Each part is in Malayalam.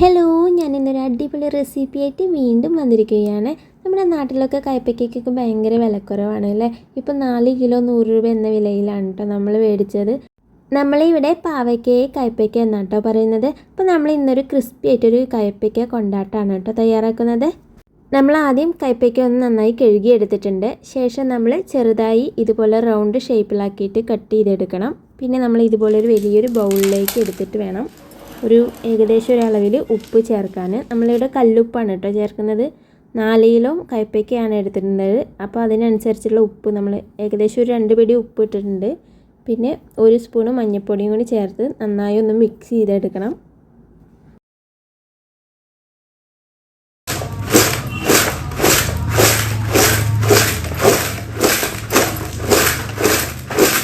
ഹലോ ഞാൻ ഇന്നൊരു അടിപൊളി റെസിപ്പി ആയിട്ട് വീണ്ടും വന്നിരിക്കുകയാണ്. നമ്മുടെ നാട്ടിലൊക്കെ കയ്പ്പയ്ക്കൊക്കെ ഭയങ്കര വിലക്കുറവാണ് അല്ലേ? ഇപ്പം നാല് കിലോ നൂറ് രൂപ എന്ന വിലയിലാണ് കേട്ടോ നമ്മൾ മേടിച്ചത്. നമ്മളിവിടെ പാവയ്ക്കയെ കയ്പ്പയ്ക്ക എന്നാണ് കേട്ടോ പറയുന്നത്. അപ്പോൾ നമ്മൾ ഇന്നൊരു ക്രിസ്പി ആയിട്ടൊരു കയ്പ്പയ്ക്ക കൊണ്ടാട്ടമാണ് കേട്ടോ തയ്യാറാക്കുന്നത്. നമ്മൾ ആദ്യം കയ്പ്പയ്ക്ക ഒന്ന് നന്നായി കഴുകിയെടുത്തിട്ടുണ്ട് ശേഷം നമ്മൾ ചെറുതായി ഇതുപോലെ റൗണ്ട് ഷേപ്പിലാക്കിയിട്ട് കട്ട് ചെയ്തെടുക്കണം. പിന്നെ നമ്മൾ ഇതുപോലെ ഒരു വലിയൊരു ബൗളിലേക്ക് എടുത്തിട്ട് വേണം. ഒരു ഏകദേശം ഒരു ഉപ്പ് ചേർക്കാൻ. നമ്മളിവിടെ കല്ലുപ്പാണ് കേട്ടോ ചേർക്കുന്നത്. നാല് കിലോ കയ്പ്പയ്ക്കയാണ് എടുത്തിട്ടുള്ളത്. അപ്പോൾ അതിനനുസരിച്ചുള്ള ഉപ്പ് നമ്മൾ ഏകദേശം ഒരു രണ്ട് പിടി ഉപ്പ് ഇട്ടിട്ടുണ്ട്. പിന്നെ ഒരു സ്പൂണ് മഞ്ഞൾപ്പൊടിയും കൂടി ചേർത്ത് നന്നായി ഒന്ന് മിക്സ് ചെയ്തെടുക്കണം.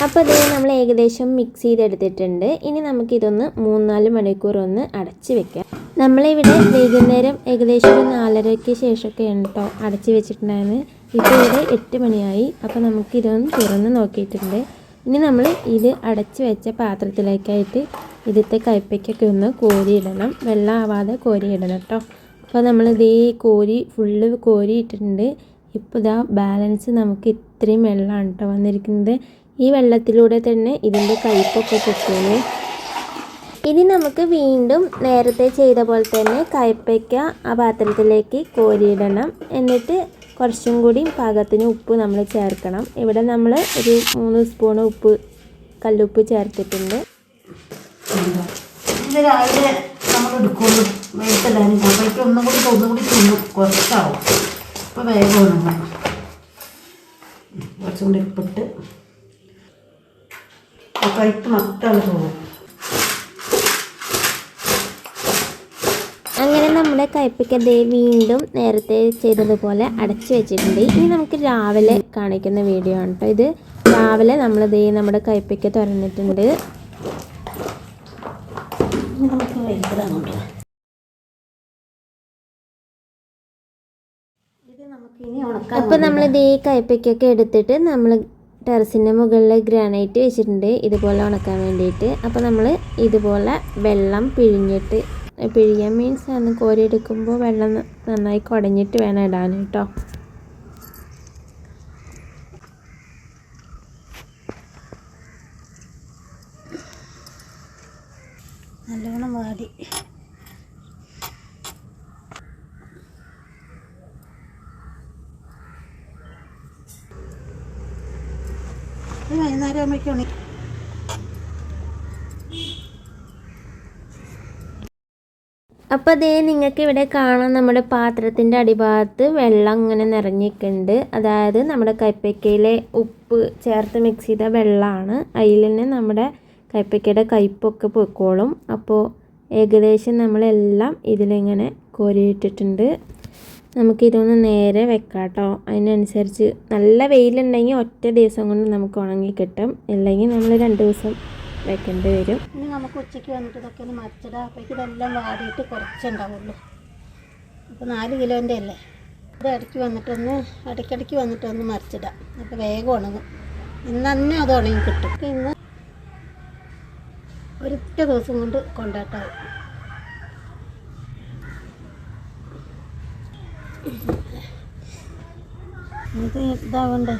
അപ്പോൾ ഇത് നമ്മൾ ഏകദേശം മിക്സ് ചെയ്തെടുത്തിട്ടുണ്ട്. ഇനി നമുക്കിതൊന്ന് മൂന്നാൽ മണിക്കൂർ ഒന്ന് അടച്ച് വെക്കാം. നമ്മളിവിടെ വൈകുന്നേരം ഏകദേശം ഒരു നാലരയ്ക്ക് ശേഷമൊക്കെയാണ് കേട്ടോ അടച്ച് വെച്ചിട്ടുണ്ടായിരുന്നു. ഇപ്പോൾ ഇവിടെ എട്ട് മണിയായി. അപ്പോൾ നമുക്കിതൊന്ന് തുറന്ന് നോക്കിയിട്ടുണ്ട്. ഇനി നമ്മൾ ഇത് അടച്ച് വെച്ച പാത്രത്തിലേക്കായിട്ട് ഇതിത്തെ കയ്പ്പയ്ക്കൊക്കെ ഒന്ന് കോരിയിടണം. വെള്ളം ആവാതെ കോരിയിടണം കേട്ടോ അപ്പോൾ നമ്മൾ ഇതേ കോരി ഫുള്ള് കോരിയിട്ടുണ്ട് ഇട്ടിട്ടുണ്ട് ഇപ്പോൾ ഇതാ ബാലൻസ് നമുക്ക് ഇത്രയും വെള്ളമാണ് കേട്ടോ വന്നിരിക്കുന്നത്. ഈ വെള്ളത്തിലൂടെ തന്നെ ഇതിന്റെ കയ്പൊക്കെ പൊക്കുന്നു ഇനി നമുക്ക് വീണ്ടും നേരത്തെ ചെയ്ത പോലെ തന്നെ കയ്പ്പയ്ക്ക ആ പാത്രത്തിലേക്ക് കോരിയിടണം. എന്നിട്ട് കുറച്ചും കൂടി പാകത്തിന് ഉപ്പ് നമ്മൾ ചേർക്കണം. ഇവിടെ നമ്മൾ ഒരു മൂന്ന് സ്പൂൺ ഉപ്പ് കല്ലുപ്പ് ചേർത്തിട്ടുണ്ട്. ഇത് രാവിലെ നമ്മൾ ഒന്നും കൂടി ഒന്നും കൂടി കുറച്ചാവും. അപ്പോൾ വേഗം കുറച്ചും കൂടി ഉപ്പിട്ട് ആ കയ്പ്പ് മൊത്തം പോകും അങ്ങനെ നമ്മുടെ കയ്പ്പയ്ക്ക ദേ വീണ്ടും നേരത്തെ ചെയ്തതുപോലെ അടച്ചു വെച്ചിട്ടുണ്ട്. ഇനി നമുക്ക് രാവിലെ കാണിക്കുന്ന വീഡിയോ ആണ് കേട്ടോ ഇത്. രാവിലെ നമ്മൾ ദേ നമ്മുടെ കയ്പ്പയ്ക്ക തുറന്നിട്ടുണ്ട് നമുക്ക് വെയിലത്തിലങ്ങോട്ട് ഇത് നമുക്ക് ഇനി നമ്മൾ ദേ കയ്പ്പയ്ക്കൊക്കെ എടുത്തിട്ട് നമ്മൾ ടെറസിന്റെ മുകളിൽ ഗ്രാനൈറ്റ് വെച്ചിട്ടുണ്ട്. ഇതുപോലെ ഉണക്കാൻ വേണ്ടിയിട്ട്. അപ്പോൾ നമ്മൾ ഇതുപോലെ വെള്ളം പിഴിഞ്ഞിട്ട് പിഴിയാൻ മീൻസ് ആണ് കോരിയെടുക്കുമ്പോൾ വെള്ളം നന്നായി കുടഞ്ഞിട്ട് വേണം ഇടാൻ കേട്ടോ. നല്ലോണം വാടി. ആകുമ്പോഴേക്കും അപ്പോൾ അതേ നിങ്ങൾക്ക് ഇവിടെ കാണാം നമ്മുടെ പാത്രത്തിന്റെ അടിഭാഗത്ത് വെള്ളം ഇങ്ങനെ നിറഞ്ഞിട്ടുണ്ട് അതായത് നമ്മുടെ കയ്പ്പയ്ക്കയിലെ ഉപ്പ് ചേർത്ത് മിക്സ് ചെയ്ത വെള്ളമാണ്. അതിൽ തന്നെ നമ്മുടെ കയ്പ്പയ്ക്കയുടെ കയ്പ്പൊക്കെ പൊയ്ക്കോളും. അപ്പോൾ ഏകദേശം നമ്മളെല്ലാം ഇതിലിങ്ങനെ കോരിയിട്ടിട്ടുണ്ട്. നമുക്കിതൊന്ന് നേരെ വെക്കാം കേട്ടോ അതിനനുസരിച്ച് നല്ല വെയിലുണ്ടെങ്കിൽ ഒറ്റ ദിവസം കൊണ്ട് നമുക്ക് ഉണങ്ങി കിട്ടും. അല്ലെങ്കിൽ നമ്മൾ രണ്ട് ദിവസം വെക്കേണ്ടി വരും. ഇനി നമുക്ക് ഉച്ചയ്ക്ക് വന്നിട്ട് ഇതൊക്കെ ഒന്ന് മറിച്ചിടാം. ഇതെല്ലാം വാടിയിട്ട് കുറച്ചുണ്ടാവുള്ളൂ. അപ്പോൾ നാല് കിലോന്റെ അല്ലേ? ഇത് ഇടയ്ക്ക് വന്നിട്ടൊന്ന് ഇടയ്ക്കിടയ്ക്ക് വന്നിട്ടൊന്ന് മറിച്ചിടാം. അപ്പോൾ വേഗം ഉണങ്ങും. ഇന്ന് തന്നെ അത് ഉണങ്ങി കിട്ടും. ഇന്ന് ഒരൊറ്റ ദിവസം കൊണ്ട് കൊണ്ടാട്ടാവും ഇത് ഇതാവണ്ട്?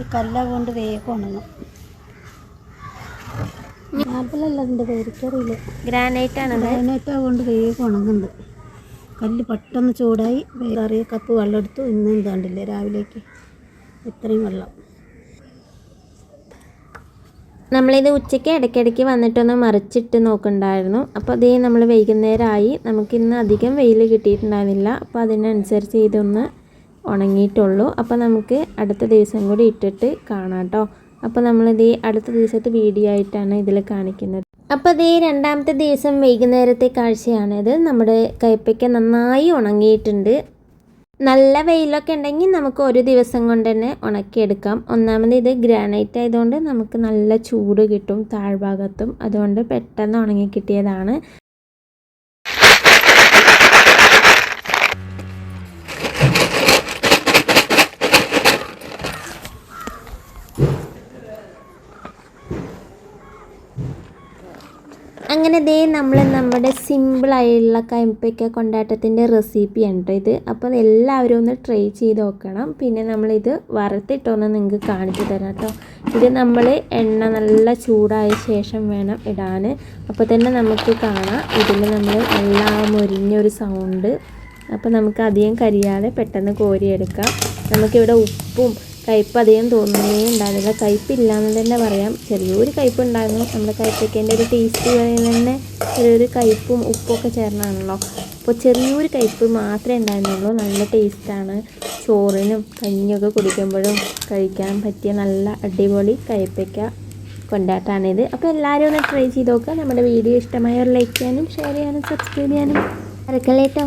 ഈ കല്ലാവുകൊണ്ട് വേഗം ഉണങ്ങും. ആപ്പിളല്ല അതിന്റെ പേരിക്കറിയില്ല ഗ്രാനൈറ്റ് ആണ് ഗ്രാനൈറ്റ് കൊണ്ട് വേഗം ഉണങ്ങുന്നുണ്ട്. കല്ല് പെട്ടെന്ന് ചൂടായി വേറെ കപ്പ് വെള്ളം എടുത്തു ഇന്ന് എന്താണ്ടില്ലേ രാവിലേക്ക്? ഇത്രയും വെള്ളം. നമ്മളിത് ഉച്ചയ്ക്ക് ഇടയ്ക്കിടയ്ക്ക് വന്നിട്ടൊന്ന് മറിച്ചിട്ട് നോക്കുന്നുണ്ടായിരുന്നു അപ്പോൾ അതേ നമ്മൾ വൈകുന്നേരമായി നമുക്കിന്ന് അധികം വെയിൽ കിട്ടിയിട്ടുണ്ടായിരുന്നില്ല. അപ്പോൾ അതിനനുസരിച്ച് ഇതൊന്ന് ഉണങ്ങിയിട്ടുള്ളൂ. അപ്പോൾ നമുക്ക് അടുത്ത ദിവസം കൂടി ഇട്ടിട്ട് കാണാം കേട്ടോ അപ്പോൾ നമ്മളിത് അടുത്ത ദിവസത്തെ വീഡിയോ ആയിട്ടാണ് ഇതിൽ കാണിക്കുന്നത്. അപ്പോൾ അതേ രണ്ടാമത്തെ ദിവസം വൈകുന്നേരത്തെ കാഴ്ചയാണിത്. നമ്മുടെ കയ്പ്പയ്ക്ക നന്നായി ഉണങ്ങിയിട്ടുണ്ട്. നല്ല വെയിലൊക്കെ ഉണ്ടെങ്കിൽ നമുക്ക് ഒരു ദിവസം കൊണ്ട് തന്നെ ഉണക്കിയെടുക്കാം. ഒന്നാമത് ഇത് ഗ്രാനൈറ്റ് ആയതുകൊണ്ട് നമുക്ക് നല്ല ചൂട് കിട്ടും താഴ്ഭാഗത്തും. അതുകൊണ്ട് പെട്ടെന്ന് ഉണങ്ങി കിട്ടിയതാണ്. അങ്ങനെ ദേ നമ്മൾ നമ്മുടെ സിമ്പിളായുള്ള കയ്പയ്ക്ക കൊണ്ടാട്ടത്തിന്റെ റെസിപ്പിയാണ് കേട്ടോ ഇത്? അപ്പോൾ എല്ലാവരും ഒന്ന് ട്രൈ ചെയ്ത് നോക്കണം. പിന്നെ നമ്മളിത് വറുത്തിട്ടൊന്ന് നിങ്ങൾക്ക് കാണിച്ചു തരാം കേട്ടോ. ഇത് നമ്മൾ എണ്ണ നല്ല ചൂടായ ശേഷം വേണം ഇടാൻ അപ്പോൾ തന്നെ നമുക്ക് കാണാം. ഇതിൽ നമ്മൾ നല്ല മുരിഞ്ഞൊരു സൗണ്ട് അപ്പോൾ നമുക്ക് അധികം കരിയാതെ പെട്ടെന്ന് കോരിയെടുക്കാം. നമുക്കിവിടെ ഉപ്പും കയ്പ്പ് അധികം തോന്നുന്നേ ഉണ്ടായിരുന്നില്ല കയ്പ്പില്ല എന്ന് തന്നെ പറയാം. ചെറിയൊരു കയ്പ് ഉണ്ടായിരുന്നു നമ്മുടെ കയ്പ്പയ്ക്കേന്റെ ഒരു ടേസ്റ്റ് തന്നെ ചെറിയൊരു കയ്പും ഉപ്പൊക്കെ ചേർന്നാണല്ലോ. അപ്പോൾ ചെറിയൊരു കയ്പ് മാത്രമേ ഉണ്ടായിരുന്നുള്ളൂ നല്ല ടേസ്റ്റാണ് ചോറിനും കഞ്ഞിയൊക്കെ കുടിക്കുമ്പോഴും കഴിക്കാൻ പറ്റിയ നല്ല അടിപൊളി കയ്പ്പയ്ക്ക കൊണ്ടാട്ടാണിത്. അപ്പോൾ എല്ലാവരും ഒന്ന് ട്രൈ ചെയ്ത് നോക്കുക നമ്മുടെ വീഡിയോ ഇഷ്ടമായ ലൈക്ക് ചെയ്യാനും ഷെയർ ചെയ്യാനും സബ്സ്ക്രൈബ് ചെയ്യാനും. മറക്കല്ലേട്ടോ